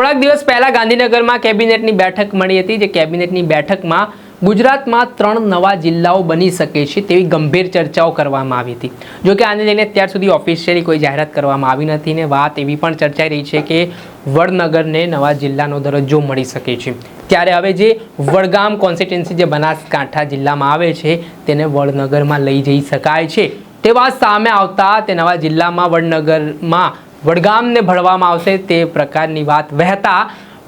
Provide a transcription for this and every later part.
થોડાક દિવસ પહેલા ગાંધીનગરમાં કેબિનેટની બેઠક મળી હતી, જે કેબિનેટની બેઠકમાં ગુજરાતમાં ત્રણ નવા જિલ્લાઓ બની શકે છે તેવી ગંભીર ચર્ચાઓ કરવામાં આવી હતી. જો કે આને લઈને અત્યાર સુધી ઓફિશિયલી કોઈ જાહેરાત કરવામાં આવી નથી ને વાત એવી પણ ચર્ચાઈ રહી છે કે વડનગરને નવા જિલ્લાનો દરજ્જો મળી શકે છે. ત્યારે હવે જે વડગામ કોન્સ્ટિટ્યુન્સી જે બનાસકાંઠા જિલ્લામાં આવે છે, તેને વડનગરમાં લઈ જઈ શકાય છે. તે વાત સામે આવતા તે નવા જિલ્લામાં, વડનગરમાં વડગામને ભળવામાં આવશે તે પ્રકારની વાત વહેતા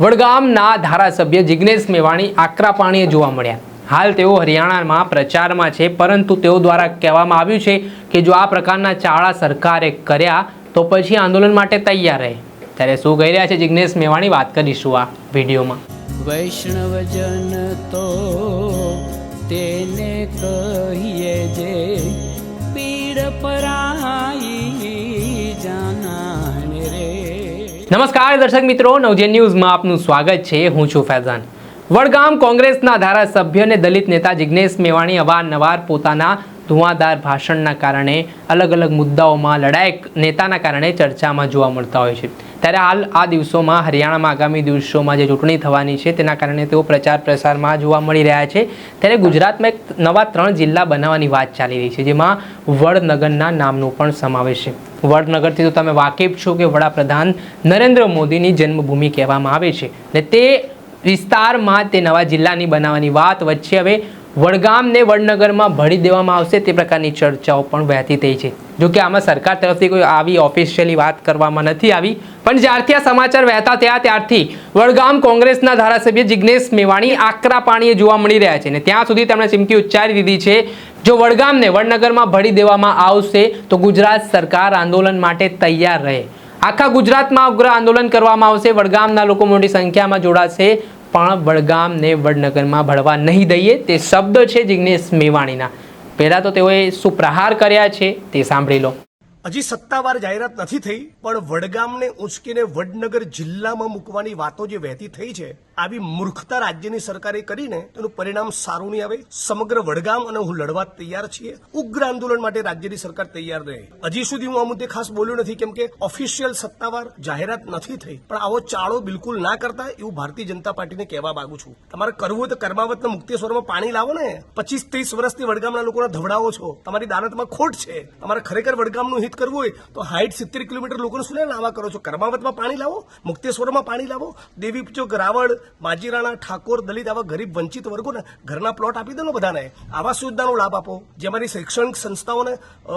વડગામના ધારાસભ્ય જિગ્નેશ મેવાણી આકરા પાણીએ જોવા મળ્યા. હાલ તેઓ હરિયાણામાં પ્રચારમાં છે, પરંતુ તેઓ દ્વારા કહેવામાં આવ્યું છે કે જો આ પ્રકારના ચાળા સરકારે કર્યા, તો પછી આંદોલન માટે તૈયાર રહે. ત્યારે શું કહી રહ્યા છે જિગ્નેશ મેવાણી? વાત કરીશું આ વિડીયોમાં. વૈષ્ણવજન તો તેને કહીએ જે પીડ પરાઈ નમસ્કાર દર્શક મિત્રો, નવજે ન્યૂઝમાં આપનું સ્વાગત છે. હું છું ફૈઝાન. વડગામ કોંગ્રેસના ધારાસભ્ય અને દલિત નેતા જિગ્નેશ મેવાણી અવારનવાર પોતાના ધુઆધાર ભાષણના કારણે અલગ અલગ મુદ્દાઓમાં લડાયક નેતાના કારણે ચર્ચામાં જોવા મળતા હોય છે. ત્યારે હાલ આ દિવસોમાં હરિયાણામાં આગામી દિવસોમાં જે ચૂંટણી થવાની છે તેના કારણે તેઓ પ્રચાર પ્રસારમાં જોવા મળી રહ્યા છે. ત્યારે ગુજરાતમાં એક નવા ત્રણ જિલ્લા બનાવવાની વાત ચાલી રહી છે, જેમાં વડનગરના નામનો પણ સમાવેશ છે. વડનગરથી તો તમે વાકેફ છો કે વડાપ્રધાન નરેન્દ્ર મોદીની જન્મભૂમિ કહેવામાં આવે છે. ને તે વિસ્તારમાં તે નવા જિલ્લાની બનાવવાની વાત વચ્ચે હવે વડગામને વડનગરમાં ભળી દેવામાં આવશે તે પ્રકારની ચર્ચાઓ પણ વહેતી થઈ છે. જો કે આમાં સરકાર તરફથી કોઈ આવી ઓફિશિયલી વાત કરવામાં નથી આવી, પણ જ્યારથી આ સમાચાર વહેતા થયા ત્યારથી વડગામ કોંગ્રેસના ધારાસભ્ય જિગ્નેશ મેવાણી આકરા પાણીએ જોવા મળી રહ્યા છે. ને ત્યાં સુધી તેમણે ચીમકી ઉચ્ચારી દીધી છે જો વડગામને વડનગરમાં ભળી દેવામાં આવશે, તો ગુજરાત સરકાર આંદોલન માટે તૈયાર રહે. આખા ગુજરાતમાં ઉગ્ર આંદોલન કરવામાં આવશે. વડગામના લોકો મોટી સંખ્યામાં જોડાશે, પણ વડગામને વડનગરમાં ભળવા નહીં દઈએ. તે શબ્દ છે જિગ્નેશ મેવાણીના. પહેલાં તો તેઓએ શું પ્રહાર કર્યા છે તે સાંભળી લો. હજી સત્તાવાર જાહેરાત નથી થઈ, પણ વડગામને ઉંચકીને વડનગર જિલ્લામાં મૂકવાની વાતો જે વહેતી થઈ છે, આવી મૂર્ખતા રાજ્યની સરકારે કરીને તેનું પરિણામ સારું નહીં આવે. સમગ્ર વડગામ અને હું લડવા તૈયાર છીએ. ઉગ્ર આંદોલન માટે રાજ્યની સરકાર તૈયાર રહે. હજી સુધી હું આ મુદ્દે ખાસ બોલ્યો નથી, કેમ કે ઓફિશિયલ સત્તાવાર જાહેરાત નથી થઈ. પણ આવો ચાળો બિલકુલ ના કરતા એવું ભારતીય જનતા પાર્ટીને કહેવા માંગુ છું. તમારે કરવું હોય તો કર્માવતના મુક્તેશ્વરમાં પાણી લાવો ને. પચીસ ત્રીસ વર્ષથી વડગામના લોકોને ધવડાવો છો. તમારી દાનતમાં ખોટ છે. તમારે ખરેખર વડગામનું હિત કરવું હોય તો હાઈટ સિત્તેર કિલોમીટર લોકોને શું લાવા કરો છો. કરમાવતમાં પાણી લાવો, મુક્તેશ્વરમાં પાણી લાવો. દેવી ચોક રાવળ માજીરાણા ઠાકોર, દલિત આવા ગરીબ વંચિત વર્ગોને ઘરના પ્લોટ આપી દો બધાને. આવાસ યોજનાનો લાભ આપો. જે અમારી શૈક્ષણિક સંસ્થાઓને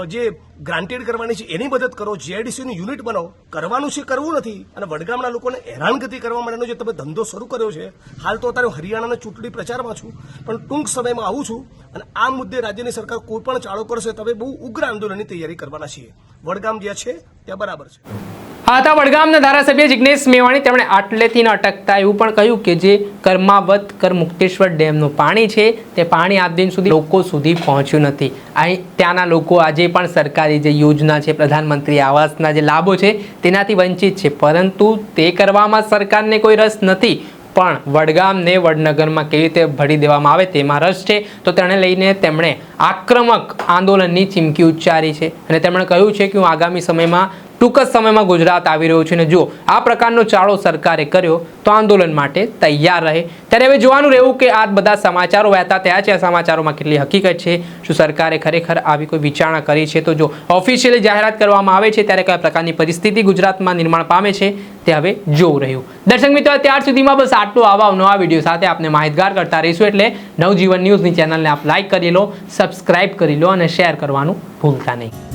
જે ગ્રાન્ટેડ કરવાની છે એની મદદ કરો. જીઆઈડીસીનું યુનિટ બનાવો. કરવાનું છે, કરવું નથી. અને વડગામના લોકોને હેરાનગતિ કરવા માટેનો જે તમે ધંધો શરૂ કર્યો છે, હાલ તો અત્યારે હરિયાણાના ચૂંટણી પ્રચારમાં છું, પણ ટૂંક સમયમાં આવું છું. અને આ મુદ્દે રાજ્યની સરકાર કોઈ પણ ચાળો કરશે તમે બહુ ઉગ્ર આંદોલનની તૈયારી કરવાના છીએ. વડગામ જે છે, ત્યાં બરાબર છે. આ હતા વડગામના ધારાસભ્ય જિગ્નેશ મેવાણી તેમણે આટલેથી ન અટકતા એવું પણ કહ્યું કે જે કર્માવત કર મુક્તેશ્વર ડેમનું પાણી છે, તે પાણી આજ દિન સુધી લોકો સુધી પહોંચ્યું નથી. અહીં ત્યાંના લોકો આજે પણ સરકારી જે યોજના છે, પ્રધાનમંત્રી આવાસના જે લાભો છે, તેનાથી વંચિત છે. પરંતુ તે કરવામાં સરકારને કોઈ રસ નથી. પણ વડગામને વડનગરમાં કેવી રીતે ભળી દેવામાં આવે તેમાં રસ છે. તો તેને લઈને તેમણે આક્રમક આંદોલનની ચીમકી ઉચ્ચારી છે. અને તેમણે કહ્યું છે કે હું આગામી સમયમાં ટૂંક જ સમયમાં ગુજરાત આવી રહ્યું છે અને જો આ પ્રકારનો ચાળો સરકારે કર્યો તો આંદોલન માટે તૈયાર રહે. ત્યારે હવે જોવાનું રહેવું કે આ બધા સમાચારો વહેતા થયા છે. આ સમાચારોમાં કેટલી હકીકત છે? શું સરકારે ખરેખર આવી કોઈ વિચારણા કરી છે? તો જો ઓફિશિયલી જાહેરાત કરવામાં આવે છે, ત્યારે કયા પ્રકારની પરિસ્થિતિ ગુજરાતમાં નિર્માણ પામે છે તે હવે જોવું રહ્યું. દર્શક મિત્રો ત્યાર સુધીમાં બસ આટલું આવા નવા વીડિયો સાથે આપને માહિતગાર કરતા રહીશું એટલે નવજીવન ન્યૂઝની ચેનલને આપ લાઈક કરી લો સબસ્ક્રાઇબ કરી લો અને શેર કરવાનું ભૂલતા નહીં.